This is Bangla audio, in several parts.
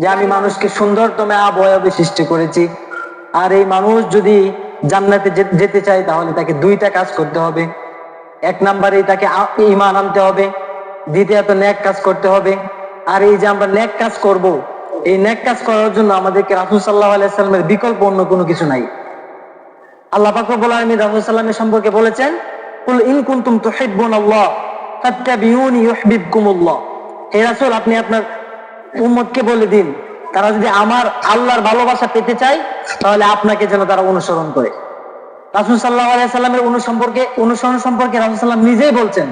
যে আমি মানুষকে সুন্দরতম আবয়বে সৃষ্টি করেছি। আর এই মানুষ যদি জান্নাতে যেতে চায়, তাহলে তাকে দুইটা কাজ করতে হবে। এক নম্বরে তাকে ইমান আনতে হবে। দ্বিতীয়ত ন্যাক কাজ করতে হবে। আর এই যে আমরা ন্যাক কাজ করব, এই ন্যাক কাজ করার জন্য আমাদেরকে রাসুল সাল্লাহ আলাইসাল্লামের বিকল্প অন্য কোনো কিছু নাই। আল্লাহ পাক রব্বুল আলামিন রাসূল সাল্লামের সম্পর্কে বলেছেন, কুল ইন কুনতুম তুহিব্বুন আল্লাহ ফাত্তাবিউনি ইউহিব্বুকুমুল্লাহ। হে রাসূল, আপনি আপনার উম্মতকে বলে দিন, তারা যদি আমার আল্লাহর ভালোবাসা পেতে চায়, তাহলে আপনাকে যেন তারা অনুসরণ করে। রাসূল সাল্লাল্লাহু আলাইহি সাল্লামের অনুসম্পর্কে অনুসরণ সম্পর্কে রাসূল সাল্লাম নিজেই বলছেন,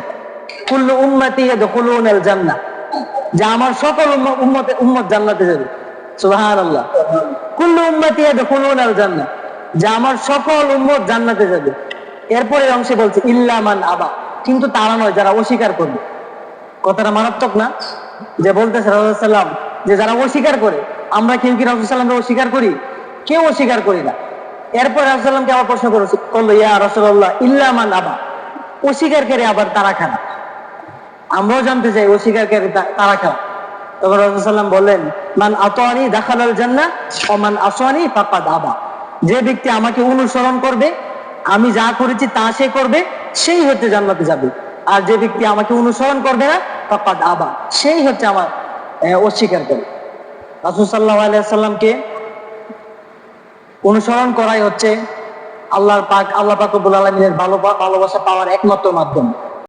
কুল্লু উম্মতি জান্নাহ যে আমার সকল উম্মতে, উম্মত জান্নাতে যাবে। কুল্লু উম্মতি ইয়াদখুলুনাল জান্নাহ যে আমার সকল উম্মত জান্নাতে যাবে। এরপরে অংশে বলছে ইল্লামান আবা কিন্তু তারা নয়, যারা অস্বীকার করবে। কথাটা মারাত্মক না? যে বলতেছে রাসূলুল্লাহ যে যারা অস্বীকার করে, আমরা কেউ কি রাসূলুল্লাহ অস্বীকার করি? কেউ অস্বীকার করি না। এরপর রাসূলুল্লাহকে আবার প্রশ্ন করেছে করল ইয়া রাসূলুল্লাহ ইল্লামান আবা। অস্বীকারকারী আবার তারা খানা। আমরাও জানতে চাই অস্বীকারকারী তা- তারা খানা। তখন রাসূলুল্লাহ বললেন, মান আতানি দাখালাল জান্নাহ ও মান আসওয়ানি ফাকাদ আবা। যে ব্যক্তি আমাকে অনুসরণ করবে, আমি যা করেছি তা সে করবে, সেই হতে জান্নাতে যাবে। আর যে ব্যক্তি আমাকে অনুসরণ করবে না ফাকাদ আবা, সেই হচ্ছে আমার অস্বীকার করে। রাসুল সাল্লাহ আলাইসাল্লামকে অনুসরণ করাই হচ্ছে আল্লাহর পাক, আল্লাহ পাক রব্বুল আলামিনের ভালো ভালোবাসা পাওয়ার একমাত্র মাধ্যম।